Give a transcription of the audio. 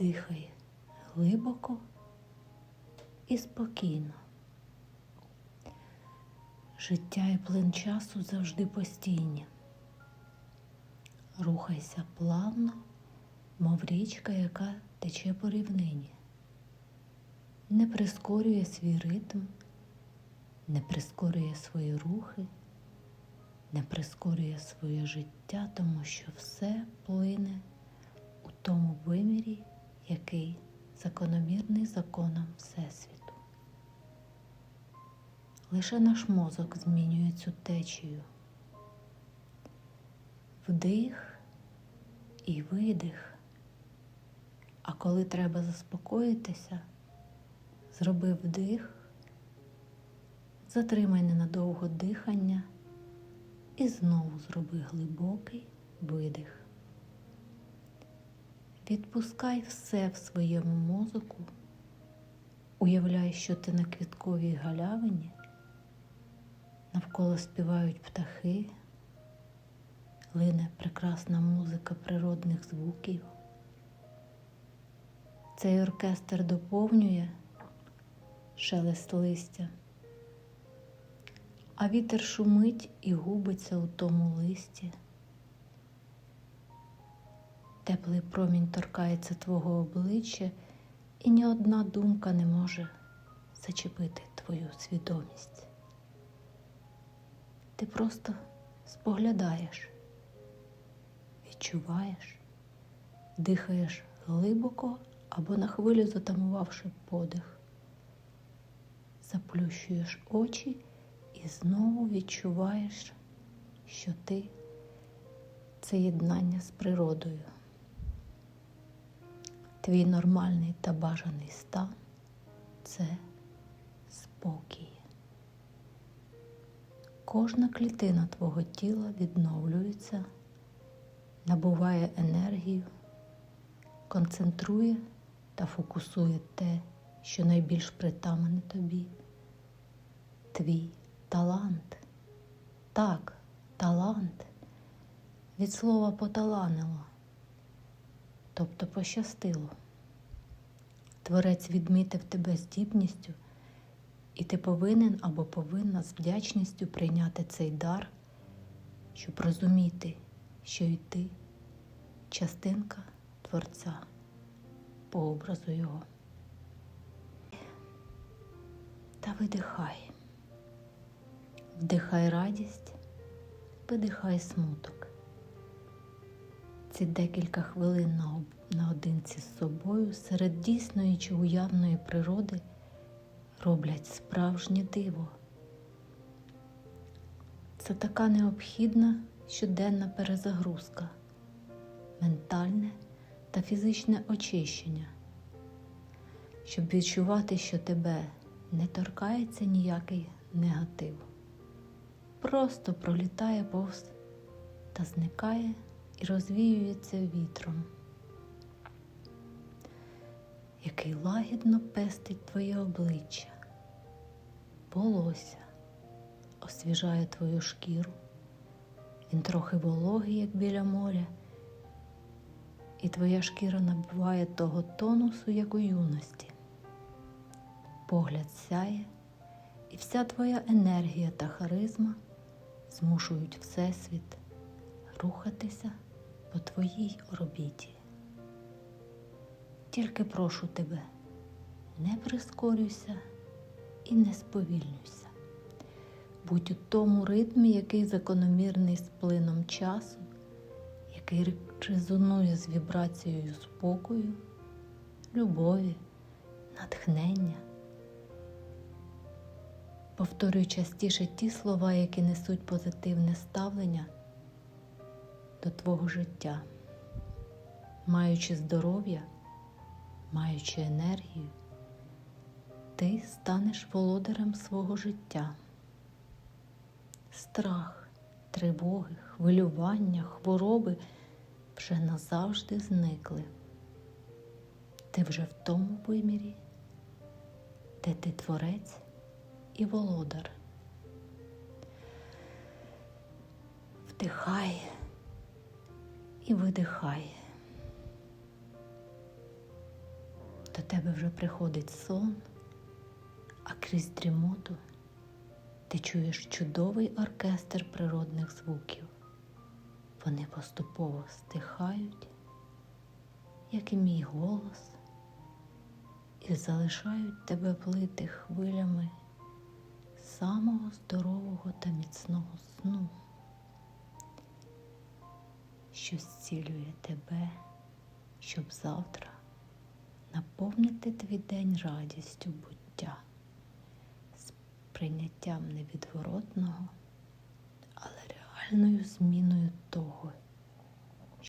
Дихай глибоко і спокійно. Життя і плин часу завжди постійні. Рухайся плавно, мов річка, яка тече по рівнині. Не прискорює свій ритм, не прискорює свої рухи, не прискорює своє життя, тому що все плине у тому вимірі, який закономірний законом Всесвіту. Лише наш мозок змінює цю течію. Вдих і видих. А коли треба заспокоїтися, зроби вдих, затримай ненадовго дихання і знову зроби глибокий видих. Відпускай все в своєму мозоку, уявляй, що ти на квітковій галявині, навколо співають птахи, лине прекрасна музика природних звуків. Цей оркестр доповнює шелест листя, а вітер шумить і губиться у тому листі. Теплий промінь торкається твого обличчя, і ні одна думка не може зачепити твою свідомість. Ти просто споглядаєш, відчуваєш, дихаєш глибоко або на хвилю затамувавши подих, заплющуєш очі і знову відчуваєш, що ти це єднання з природою. Твій нормальний та бажаний стан це спокій. Кожна клітина твого тіла відновлюється, набуває енергію, концентрує та фокусує те, що найбільш притамане тобі. Твій талант. Так, талант. Від слова поталанило тобто пощастило. Творець відмітив тебе здібністю, і ти повинен або повинна з вдячністю прийняти цей дар, щоб розуміти, що й ти частинка Творця по образу Його. Та видихай, вдихай радість, видихай смуток ці декілька хвилин наодинці з собою серед дійсної чи уявної природи роблять справжнє диво. Це така необхідна щоденна перезагрузка, ментальне та фізичне очищення, щоб відчувати, що тебе не торкається ніякий негатив, просто пролітає повз та зникає і розвіюється вітром, який лагідно пестить твоє обличчя, волосся, освіжає твою шкіру, він трохи вологий, як біля моря, і твоя шкіра набуває того тонусу, як у юності. Погляд сяє, і вся твоя енергія та харизма змушують Всесвіт рухатися по твоїй орбіті. Тільки прошу тебе, не прискорюйся і не сповільнюйся. Будь у тому ритмі, який закономірний з плином часу, який резонує з вібрацією спокою, любові, натхнення. Повторюй частіше ті слова, які несуть позитивне ставлення до твого життя, маючи здоров'я, маючи енергію, ти станеш володарем свого життя. Страх, тривоги, хвилювання, хвороби вже назавжди зникли. Ти вже в тому вимірі, де ти творець і володар. Вдихай і видихай. тебе вже приходить сон, а крізь дрімоту ти чуєш чудовий оркестр природних звуків. Вони поступово стихають, як і мій голос, і залишають тебе плити хвилями самого здорового та міцного сну, що зцілює тебе, щоб завтра наповнити твій день радістю буття, з прийняттям невідворотного, але реальною зміною того,